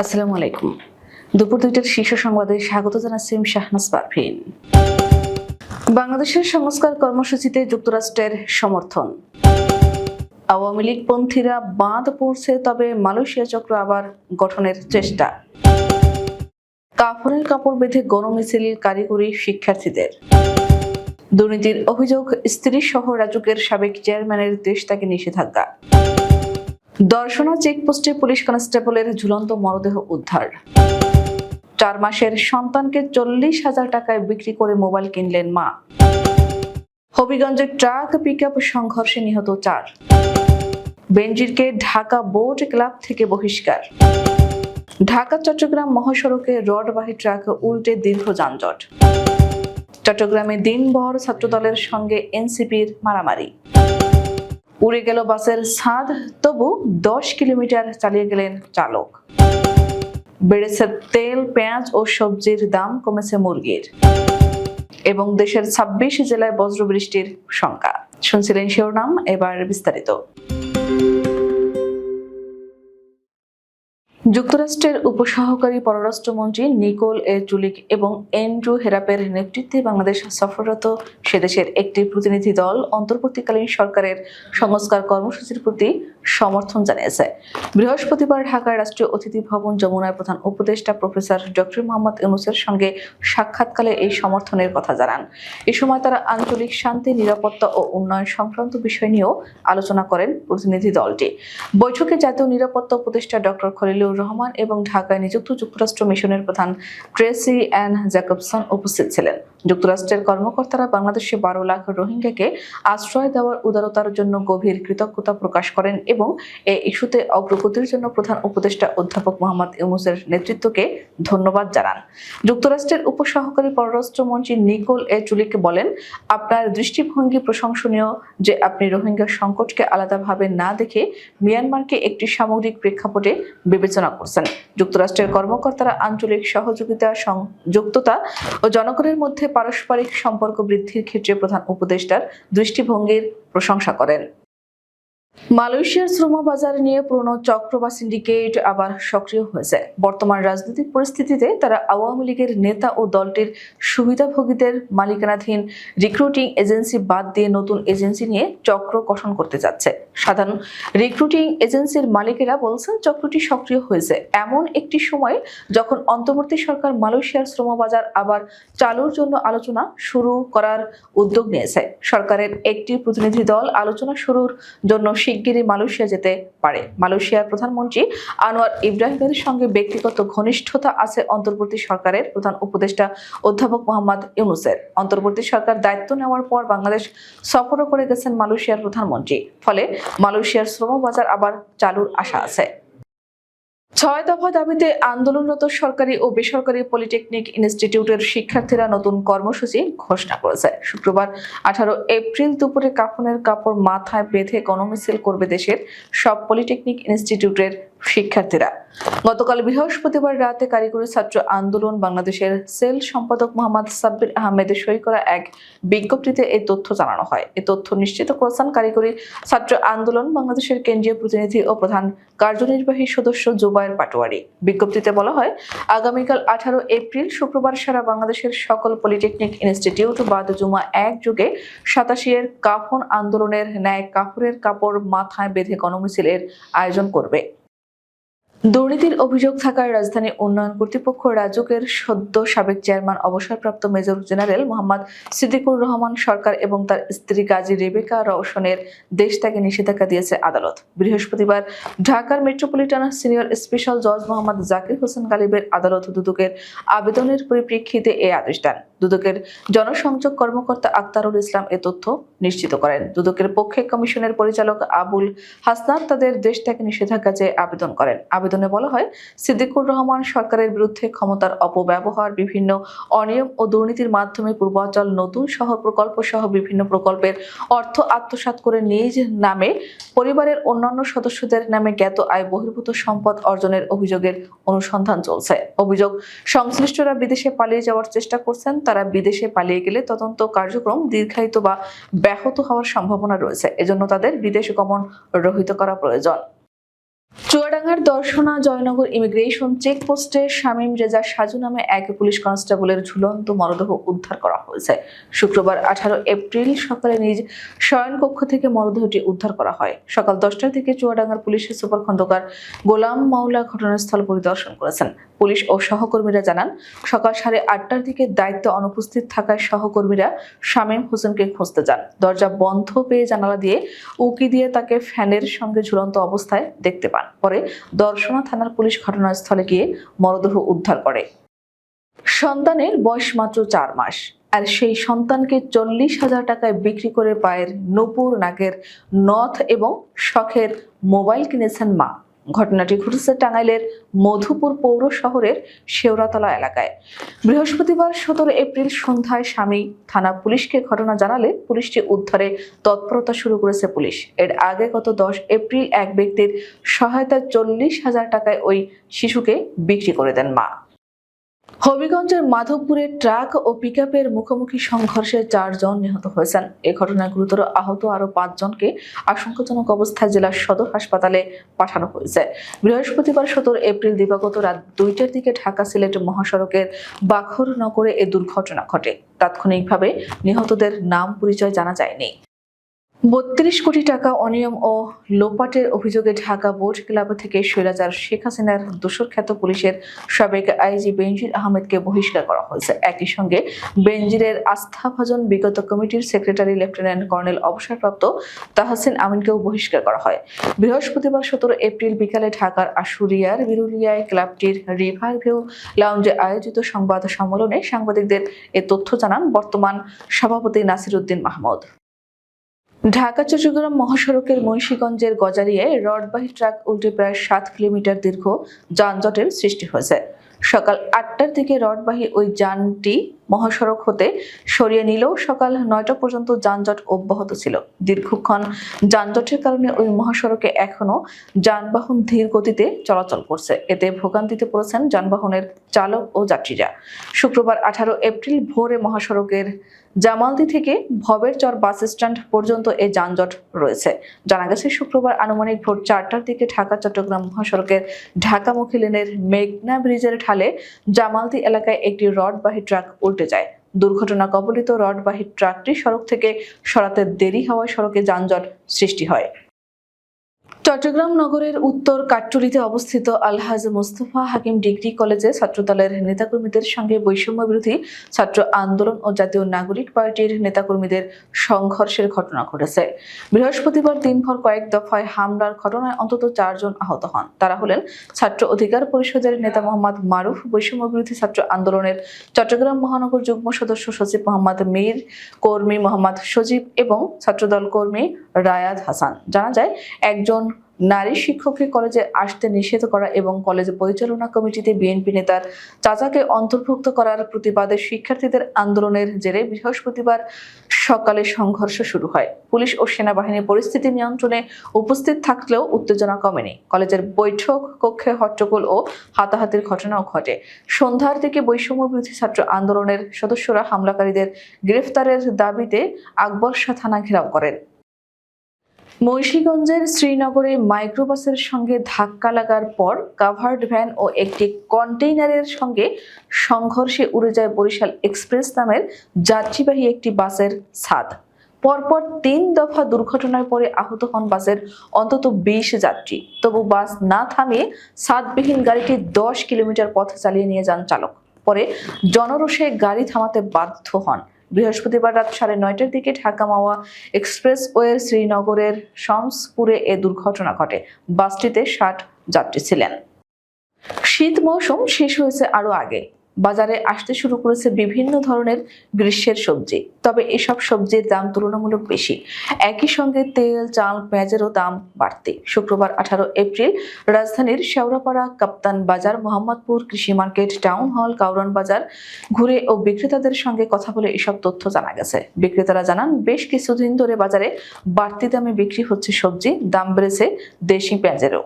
আসসালামু আলাইকুম। দুপুর দুইটার শীর্ষ সংবাদে স্বাগত জানাচ্ছি শাহনাজ পারভিন। বাংলাদেশের সংস্কার কর্মসূচিতে যুক্তরাষ্ট্রের সমর্থন। আওয়ামী লীগ পন্থীরা বাঁধ পড়ছে, তবে মালয়েশিয়া চক্র আবার গঠনের চেষ্টা। কাফনের কাপড় বেঁধে গণমিছিল কারিগরি শিক্ষার্থীদের। দুর্নীতির অভিযোগ স্ত্রী সহ রাজুকের সাবেক চেয়ারম্যানের দেশ তাকে নিষেধাজ্ঞা। দর্শনা চেকপোস্টে পুলিশ কনস্টেবলের ঝুলন্ত মরদেহ উদ্ধার। চার মাসের সন্তানকে চল্লিশ হাজার টাকায় বিক্রি করে মোবাইল কিনলেন মা। হবিগঞ্জের ট্রাক পিক সংঘর্ষে নিহত চার। বেনজিরকে ঢাকা বোট ক্লাব থেকে বহিষ্কার। ঢাকা, চট্টগ্রাম মহাসড়কে রডবাহী ট্রাক উল্টে দীর্ঘ যানজট। চট্টগ্রামে দিনভর ছাত্রদলের সঙ্গে এনসিপির মারামারি। উড়ে গেল বাসের ছাদ, তবু দশ কিলোমিটার চালিয়ে গেলেন চালক। বেড়েছে তেল, পেঁয়াজ ও সবজির দাম কমেছে মুরগির। এবং দেশের ছাব্বিশ জেলায় বজ্রবৃষ্টির সংখ্যা। শুনছিলেন শিরোনাম, এবার বিস্তারিত। যুক্তরাষ্ট্রের উপসহকারী পররাষ্ট্রমন্ত্রী নিকোল এ জুলিক এবং এন্ড্রু হেরাপের নেতৃত্বে বাংলাদেশ সফররত সেদেশের একটি প্রতিনিধি দল অন্তর্বর্তীকালীন সরকারের সংস্কার কর্মসূচির প্রতি সমর্থন জানিয়েছে। বৃহস্পতিবার ঢাকার রাষ্ট্রীয় অতিথি ভবন যমুনায় প্রধান উপদেষ্টা প্রফেসর ডক্টর মোহাম্মদ ইউনুসের সঙ্গে সাক্ষাৎকালে এই সমর্থনের কথা জানান। এ সময় তারা আঞ্চলিক শান্তি, নিরাপত্তা ও উন্নয়ন সংক্রান্ত বিষয় নিয়েও আলোচনা করেন প্রতিনিধি দলটি। বৈঠকে জাতীয় নিরাপত্তা উপদেষ্টা ডক্টর খলিলুর রহমান এবং ঢাকায় নিযুক্ত যুক্তরাষ্ট্র মিশনের প্রধান ট্রেসি অ্যান জ্যাকবসন উপস্থিত ছিলেন। যুক্তরাষ্ট্রের কর্মকর্তারা বাংলাদেশে বারো লাখ রোহিঙ্গাকে আশ্রয় দেওয়ার উদারতার জন্য গভীর কৃতজ্ঞতা প্রকাশ করেন এবং এই ইস্যুতে অগ্রগতির জন্য প্রধান উপদেষ্টা অধ্যাপক মোহাম্মদ ইউনুসের নেতৃত্বকে ধন্যবাদ জানান। যুক্তরাষ্ট্রের উপসহকারী পররাষ্ট্রমন্ত্রী নিকোল এ চুলিকে বলেন, আপনার দৃষ্টিভঙ্গি প্রশংসনীয় যে আপনি রোহিঙ্গা সংকটকে আলাদাভাবে না দেখে মিয়ানমারকে একটি সামগ্রিক প্রেক্ষাপটে বিবেচনা করছেন। যুক্তরাষ্ট্রের কর্মকর্তারা আঞ্চলিক সহযোগিতা, সংযুক্ততা ও জনগণের মধ্যে পারস্পরিক সম্পর্ক বৃদ্ধির ক্ষেত্রে প্রধান উপদেষ্টার দৃষ্টিভঙ্গির প্রশংসা করেন। মালয়েশিয়ার শ্রম বাজার নিয়ে পুরনো চক্র বা সিন্ডিকেট আবার সক্রিয় হয়েছে। বর্তমান রাজনৈতিক পরিস্থিতিতে তারা আওয়ামী লীগের নেতা ও দলটির সুবিধাভোগীদের মালিকানাধীন রিক্রুটিং এজেন্সি বাদ দিয়ে নতুন এজেন্সি নিয়ে চক্র গঠন করতে যাচ্ছে। সাধারণ রিক্রুটিং এজেন্সির মালিকেরা বলছেন চক্রটি সক্রিয় হয়েছে। এমন একটি সময় যখন অন্তর্বর্তী সরকার মালয়েশিয়ার শ্রম বাজার আবার চালুর জন্য আলোচনা শুরু করার উদ্যোগ নিয়েছে। সরকারের একটি প্রতিনিধি দল আলোচনা শুরুর জন্য শিগগিরই মালয়েশিয়া যেতে পারে। মালয়েশিয়ার প্রধানমন্ত্রী আনোয়ার ইব্রাহিমের সঙ্গে ব্যক্তিগত ঘনিষ্ঠতা আছে অন্তর্বর্তী সরকারের প্রধান উপদেষ্টা অধ্যাপক মোহাম্মদ ইউনুসের। অন্তর্বর্তী সরকার দায়িত্ব নেওয়ার পর বাংলাদেশ সফরও করে গেছেন মালয়েশিয়ার প্রধানমন্ত্রী। ফলে মালয়েশিয়ার শ্রম বাজার আবার চালুর আশা আছে। ছয় দফা দাবিতে আন্দোলনরত সরকারি ও বেসরকারি পলিটেকনিক ইনস্টিটিউটের শিক্ষার্থীরা নতুন কর্মসূচি ঘোষণা করেছে। শুক্রবার আঠারো এপ্রিল দুপুরে কাফনের কাপড় মাথায় বেঁধে গণমিছিল করবে দেশের সব পলিটেকনিক ইনস্টিটিউটের শিক্ষার্থীরা। গতকাল বৃহস্পতিবার রাতে কারিগরি ছাত্র আন্দোলন বাংলাদেশের সেল সম্পাদক মোহাম্মদ সাব্বির আহমেদের সই করা এক বিজ্ঞপ্তিতে এই তথ্য জানানো হয়। এই তথ্য নিশ্চিত করেছেন কারিগরি ছাত্র আন্দোলন বাংলাদেশের কেন্দ্রীয় প্রতিনিধি ও প্রধান কার্যনির্বাহী সদস্য জুবায়ের পাটোয়ারি। বিজ্ঞপ্তিতে বলা হয়, আগামীকাল আঠারো এপ্রিল শুক্রবার সারা বাংলাদেশের সকল পলিটেকনিক ইনস্টিটিউট বাদ জুমা এক যুগে সাতাশি এর কাফন আন্দোলনের ন্যায় কাপড়ের কাপড় মাথায় বেঁধে গণমিছিলের আয়োজন করবে। দুর্নীতির অভিযোগ থাকায় রাজধানী উন্নয়ন কর্তৃপক্ষ রাজুকের সদ্য সাবেক চেয়ারম্যান, অবসরপ্রাপ্ত মেজর জেনারেল মোহাম্মদ সিদ্দিকুর রহমান সরকার এবং তার স্ত্রী গাজী রেবেকা রওশনের দেশ ত্যাগে নিষেধাজ্ঞা দিয়েছে আদালত। বৃহস্পতিবার ঢাকার মেট্রোপলিটন সিনিয়র স্পেশাল জজ মোহাম্মদ জাকির হোসেন গালিবের আদালত দুদকের আবেদনের পরিপ্রেক্ষিতে এই আদেশ দেন। দুদকের জনসংযোগ কর্মকর্তা আক্তারুল ইসলাম এ তথ্য নিশ্চিত করেন। দুদকের পক্ষে কমিশনের পরিচালক আবুল হাসনাত তাদের দেশ ত্যাগে নিষেধাজ্ঞা চেয়ে আবেদন করেন। আবেদনে বলা হয়, সিদ্দিকুর রহমান সরকারের বিরুদ্ধে ক্ষমতার অপব্যবহার, বিভিন্ন অনিয়ম ও দুর্নীতির মাধ্যমে পূর্বাঞ্চল নতুন শহর প্রকল্প সহ বিভিন্ন প্রকল্পের অর্থ আত্মসাৎ করে নিজ নামে পরিবারের অন্যান্য সদস্যদের নামে জ্ঞাত আয় বহির্ভূত সম্পদ অর্জনের অভিযোগের অনুসন্ধান চলছে। অভিযোগ, সংশ্লিষ্টরা বিদেশে পালিয়ে যাওয়ার চেষ্টা করছেন তারা বিদেশে পালিয়ে গেলে তদন্ত কার্যক্রম দীর্ঘায়িত বা ব্যাহত হওয়ার সম্ভাবনা রয়েছে। এজন্য তাদের বিদেশ গমন রহিত করা প্রয়োজন। চুয়াডাঙ্গার দর্শনা জয়নগর ইমিগ্রেশন চেকপোস্টে শামীম রেজা সাজু নামে এক পুলিশ কনস্টেবলের ঝুলন্ত মরদেহ উদ্ধার করা হয়েছে। শুক্রবার আঠারো এপ্রিল সকালে নিজ শয়নকক্ষ থেকে মরদেহটি উদ্ধার করা হয়। সকাল দশটার দিকে চুয়াডাঙ্গার পুলিশের সুপার খন্দকার গোলাম মাওলা ঘটনাস্থল পরিদর্শন করেছেন। পুলিশ ও সহকর্মীরা জানান, সকাল সাড়ে আটটার দিকে দায়িত্ব অনুপস্থিত থাকায় সহকর্মীরা শামীম হোসেনকে খুঁজতে যান। দরজা বন্ধ পেয়ে জানালা দিয়ে উকি দিয়ে তাকে ফ্যানের সঙ্গে ঝুলন্ত অবস্থায় দেখতে পান। পরে দর্শনা থানার পুলিশ ঘটনাস্থলে গিয়ে মরদেহ উদ্ধার করে। সন্তানের বয়স মাত্র চার মাস, আর সেই সন্তানকে চল্লিশ হাজার টাকায় বিক্রি করে পায়ের নপুর, নাকের নথ এবং শখের মোবাইল কিনেছেন মা। ঘটনাটি ঘটেছে টাঙ্গাইলের মধুপুর পৌর শহরের শেওরাতলা এলাকায়। বৃহস্পতিবার সতেরো এপ্রিল সন্ধ্যায় স্বামী থানা পুলিশকে ঘটনা জানালে পুলিশটি উদ্ধারে তৎপরতা শুরু করেছে পুলিশ। এর আগে গত দশ এপ্রিল এক ব্যক্তির সহায়তা চল্লিশ হাজার টাকায় ওই শিশুকে বিক্রি করে দেন মা। হবিগঞ্জের মাধবপুরে ট্রাক ও পিকআপের মুখোমুখি সংঘর্ষে চারজন নিহত হয়েছেন। এ ঘটনায় গুরুতর আহত আরও পাঁচজনকে আশঙ্কাজনক অবস্থায় জেলার সদর হাসপাতালে পাঠানো হয়েছে। বৃহস্পতিবার সতেরো এপ্রিল দিবাগত রাত দুইটার দিকে ঢাকা সিলেট মহাসড়কের বাখর নগরে এ দুর্ঘটনা ঘটে। তাৎক্ষণিকভাবে নিহতদের নাম পরিচয় জানা যায়নি। বত্রিশ কোটি টাকা অনিয়ম ও লোপাটের অভিযোগে ঢাকা বোর্ড ক্লাব থেকে স্বৈরাচার শেখ হাসিনার দোসর খ্যাত পুলিশের সাবেক আইজি বেনজির আহমেদকে বহিষ্কার করা হয়েছে। একই সঙ্গে বেনজিরের আস্থাভাজন বিগত কমিটির সেক্রেটারি লেফটেন্যান্ট কর্নেল অবসরপ্রাপ্ত তাহসিন আমিনকেও বহিষ্কার করা হয়। বৃহস্পতিবার সতেরো এপ্রিল বিকালে ঢাকার আশুরিয়ার বিরুলিয়ায় ক্লাবটির রিভার ভিউ লাউঞ্জে আয়োজিত সংবাদ সম্মেলনে সাংবাদিকদের এ তথ্য জানান বর্তমান সভাপতি নাসির উদ্দিন মাহমুদ। ঢাকা, চট্টগ্রাম মহাসড়কের মুন্সীগঞ্জের গজারিয়ায় রডবাহী ট্রাক উল্টে প্রায় সাত কিলোমিটার দীর্ঘ যানজটের সৃষ্টি হয়েছে। সকাল আটটার দিকে রডবাহী ওই যানটি মহাসড়ক হতে সরিয়ে নিলেও সকাল নয়টা পর্যন্ত যানজট অব্যাহত ছিল। দীর্ঘক্ষণ যানজটের কারণে ওই মহাসড়কে এখনও যানবাহন ধীর গতিতে চলাচল করছে। এতে ভোগান্তিতে পড়েছেন যানবাহনের চালক ও যাত্রীরা। শুক্রবার আঠারো এপ্রিল ভোরে মহাসড়কের জামালদি থেকে ভবের চর বাস স্ট্যান্ড পর্যন্ত এই যানজট রয়েছে। জানা গেছে, শুক্রবার আনুমানিক ভোর চারটার দিকে ঢাকা চট্টগ্রাম মহাসড়কের ঢাকামুখী লেনের মেঘনা ব্রিজের ঢালে জামালদি এলাকায় একটি রডবাহী ট্রাক উল্টে যায়। দুর্ঘটনা কবলিত রডবাহী ট্রাকটি সড়ক থেকে সরাতে দেরি হওয়ায় সড়কে যানজট সৃষ্টি হয়। চট্টগ্রাম নগরের উত্তর কাট্টুরিতে অবস্থিত আলহাজ মোস্তফা হাকিম ডিগ্রি কলেজে ছাত্রদলের নেতাকর্মীদের সঙ্গে বৈষম্য বিরোধী ছাত্র আন্দোলন ও জাতীয় নাগরিক পার্টির নেতাকর্মীদের সংঘর্ষের ঘটনা ঘটেছে। বৃহস্পতিবার দিনভর কয়েক দফায় হামলার ঘটনায় অন্তত চারজন আহত হন। তারা হলেন ছাত্র অধিকার পরিষদের নেতা মোহাম্মদ মারুফ, বৈষম্য বিরোধী ছাত্র আন্দোলনের চট্টগ্রাম মহানগর যুগ্ম সদস্য সচিব মোহাম্মদ মীর, কর্মী মোহাম্মদ সজীব এবং ছাত্রদল কর্মী রায়াদ হাসান। জানা যায়, একজন নারী শিক্ষককে কলেজে আসতে নিষেধ করা এবং কলেজ পরিচালনা কমিটিতে বিএনপি নেতার চাচাকে অন্তর্ভুক্ত করার প্রতিবাদে শিক্ষার্থীদের আন্দোলনের জেরে বৃহস্পতিবার সকালে সংঘর্ষ শুরু হয়। পুলিশ ও সেনাবাহিনী পরিস্থিতি নিয়ন্ত্রণে উপস্থিত থাকলেও উত্তেজনা কমেনি। কলেজের বৈঠক কক্ষে হট্টগোল ও হাতাহাতির ঘটনাও ঘটে। সন্ধ্যার দিকে বৈষম্য বিরোধী ছাত্র আন্দোলনের সদস্যরা হামলাকারীদের গ্রেফতারের দাবিতে আকবর শাহ থানা ঘেরাও করেন। মুন্সীগঞ্জের শ্রীনগরে মাইক্রোবাসের সঙ্গে ধাক্কা লাগার পর কাভার্ড ভ্যান ও একটি কন্টেইনারের সঙ্গে সংঘর্ষে উড়ে যায় বরিশাল এক্সপ্রেস নামের যাত্রীবাহী একটি বাসের ছাদ। পরপর তিন দফা দুর্ঘটনায় পরে আহত হন বাসের অন্তত বিশ যাত্রী। তবু বাস না থামিয়ে ছাদবিহীন গাড়িটি দশ কিলোমিটার পথ চালিয়ে নিয়ে যান চালক। পরে জনরোষে গাড়ি থামাতে বাধ্য হন। বৃহস্পতিবার রাত সাড়ে নয়টার দিকে ঢাকা মাওয়া এক্সপ্রেসওয়ের শ্রীনগরের শমসপুরে এ দুর্ঘটনা ঘটে। বাসটিতে ষাট যাত্রী ছিলেন। শীত মৌসুম শেষ হয়েছে আরও আগে। বাজারে আসতে শুরু করেছে বিভিন্ন ধরনের গ্রীষ্মের সবজি। তবে এসব সবজির দাম তুলনামূলক বেশি। একই সঙ্গে তেল, চাল, পেঁয়াজেরও দাম বাড়তি। শুক্রবার আঠারো এপ্রিল রাজধানীর শেওড়াপাড়া কাপ্তান বাজার, মোহাম্মদপুর কৃষি মার্কেট, টাউন হল, কাউরন বাজার ঘুরে ও বিক্রেতাদের সঙ্গে কথা বলে এসব তথ্য জানা গেছে। বিক্রেতারা জানান, বেশ কিছুদিন ধরে বাজারে বাড়তি দামে বিক্রি হচ্ছে সবজি, দাম বেড়েছে দেশি পেঁয়াজেরও।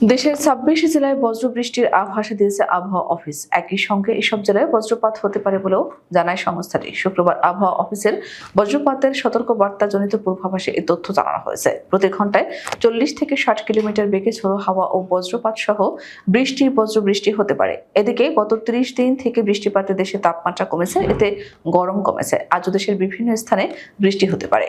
দেশের ছাব্বিশ জেলায় বজ্রবৃষ্টির আভাস দিয়েছে আবহাওয়া অফিস। একই সঙ্গে এসব জেলায় বজ্রপাত হতে পারে বলেও জানায় সংস্থাটি। শুক্রবার আবহাওয়া অফিসের বজ্রপাতের সতর্ক বার্তা জনিত পূর্বাভাসে এই তথ্য জানানো হয়েছে। প্রতি ঘন্টায় চল্লিশ থেকে ষাট কিলোমিটার বেগে ঝোড়ো হাওয়া ও বজ্রপাত সহ বৃষ্টি, বজ্রবৃষ্টি হতে পারে। এদিকে গত ত্রিশ দিন থেকে বৃষ্টিপাতে দেশে তাপমাত্রা কমেছে, এতে গরম কমেছে। আজও দেশের বিভিন্ন স্থানে বৃষ্টি হতে পারে।